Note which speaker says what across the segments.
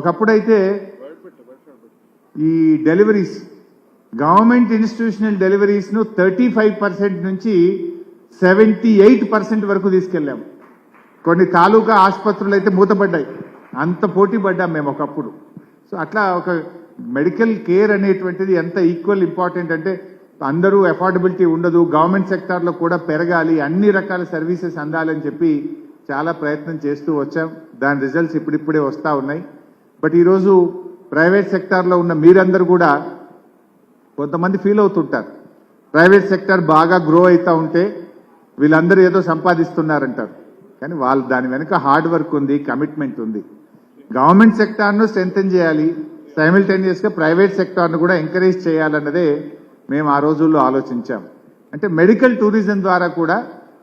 Speaker 1: ఒకప్పుడైతే ఈ deliveries government institutional డెలివరీస్ను థర్టీ ఫైవ్ పర్సెంట్ నుంచి సెవెంటీ ఎయిట్ పర్సెంట్ వరకు తీసుకెళ్ళాము కొన్ని తాలూకా ఆసుపత్రులు అయితే మూతపడ్డాయి. అంత పోటీ పడ్డాం మేము ఒకప్పుడు. సో అట్లా ఒక మెడికల్ కేర్ అనేటువంటిది ఎంత ఈక్వల్ ఇంపార్టెంట్ అంటే అందరూ అఫోర్డబిలిటీ ఉండదు గవర్నమెంట్ సెక్టార్లో కూడా పెరగాలి అన్ని రకాల సర్వీసెస్ అందాలని చెప్పి చాలా ప్రయత్నం చేస్తూ వచ్చాం. దాని రిజల్ట్స్ ఇప్పుడిప్పుడే వస్తూ ఉన్నాయి. బట్ ఈరోజు ప్రైవేట్ సెక్టార్లో ఉన్న మీరందరూ కూడా కొంతమంది ఫీల్ అవుతుంటారు. ప్రైవేట్ సెక్టార్ బాగా గ్రో అవుతూ ఉంటే వీళ్ళందరూ ఏదో సంపాదిస్తున్నారంటారు. కానీ వాళ్ళు దాని వెనుక హార్డ్ వర్క్ ఉంది కమిట్మెంట్ ఉంది. గవర్నమెంట్ సెక్టార్ను స్ట్రెంగ్తన్ చేయాలి. సైమిల్టేనియస్గా ప్రైవేట్ సెక్టార్ను కూడా ఎంకరేజ్ చేయాలన్నదే మేము ఆ రోజుల్లో ఆలోచించాం. అంటే మెడికల్ టూరిజం ద్వారా కూడా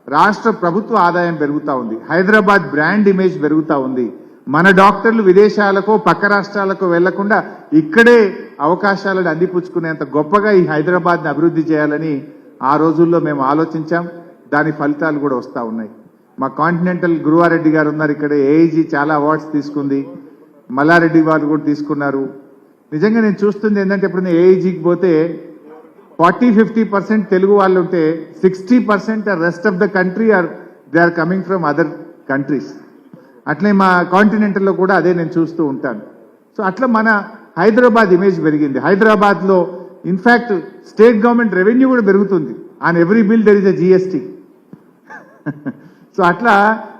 Speaker 1: రాష్ట్ర ప్రభుత్వ ఆదాయం పెరుగుతూ ఉంది. హైదరాబాద్ బ్రాండ్ ఇమేజ్ పెరుగుతూ ఉంది. మన డాక్టర్లు విదేశాలకు పక్క రాష్ట్రాలకు వెళ్ళకుండా ఇక్కడే అవకాశాలను అందిపుచ్చుకునేంత గొప్పగా ఈ హైదరాబాద్ని అభివృద్ధి చేయాలని ఆ రోజుల్లో మేము ఆలోచించాం. దాని ఫలితాలు కూడా వస్తూ ఉన్నాయి. మా కాంటినెంటల్ గురువారెడ్డి గారు ఉన్నారు ఇక్కడ. ఏఐజీ చాలా అవార్డ్స్ తీసుకుంది. మల్లారెడ్డి వారు కూడా తీసుకున్నారు. నిజంగా నేను చూస్తుంది ఏంటంటే ఇప్పుడు ఏఐజీకి పోతే ఫార్టీ ఫిఫ్టీ పర్సెంట్ తెలుగు వాళ్ళు ఉంటే sixty percent rest of the country are they are coming from other countries. అట్లే మా కాంటినెంటల్లో కూడా అదే నేను చూస్తూ ఉంటాను. సో అట్లా మన హైదరాబాద్ ఇమేజ్ పెరిగింది. హైదరాబాద్లో ఇన్ఫ్యాక్ట్ స్టేట్ గవర్నమెంట్ రెవెన్యూ కూడా పెరుగుతుంది. On every bill there is a GST so అట్లా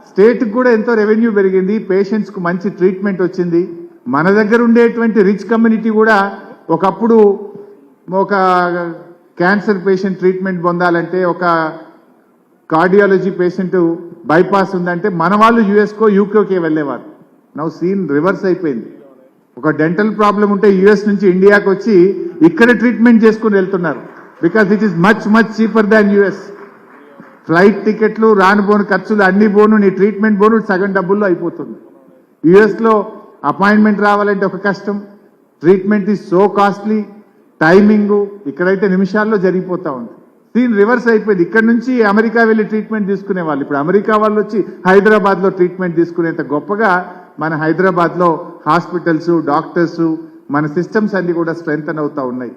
Speaker 1: స్టేట్కి కూడా ఎంతో రెవెన్యూ పెరిగింది. పేషెంట్స్కు మంచి ట్రీట్మెంట్ వచ్చింది. మన దగ్గర ఉండేటువంటి రిచ్ కమ్యూనిటీ కూడా ఒకప్పుడు ఒక క్యాన్సర్ పేషెంట్ ట్రీట్మెంట్ పొందాలంటే ఒక కార్డియాలజీ పేషెంట్ బైపాస్ ఉందంటే మన వాళ్ళు యుఎస్కో యూకేకే వెళ్ళేవారు. నవ్వు సీన్ రివర్స్ అయిపోయింది. ఒక డెంటల్ ప్రాబ్లం ఉంటే యుఎస్ నుంచి ఇండియాకి వచ్చి ఇక్కడ ట్రీట్మెంట్ చేసుకుని వెళ్తున్నారు. Because it is much much cheaper than US. Flight టికెట్లు రాను బోను ఖర్చులు అన్ని బోను నీ ట్రీట్మెంట్ బోను సగం డబ్బుల్లో అయిపోతుంది. యుఎస్లో అపాయింట్మెంట్ రావాలంటే ఒక కష్టం. Treatment is so costly timing ఇక్కడైతే నిమిషాల్లో జరిగిపోతా ఉంది. సీన్ రివర్స్ అయిపోయింది. ఇక్కడ నుంచి అమెరికా వెళ్ళి ట్రీట్మెంట్ తీసుకునే వాళ్ళు. ఇప్పుడు అమెరికా వాళ్ళు వచ్చి హైదరాబాద్లో ట్రీట్మెంట్ తీసుకునేంత గొప్పగా మన హైదరాబాద్లో హాస్పిటల్స్ డాక్టర్స్ మన సిస్టమ్స్ అన్ని కూడా స్ట్రెంగ్తన్ అవుతా ఉన్నాయి.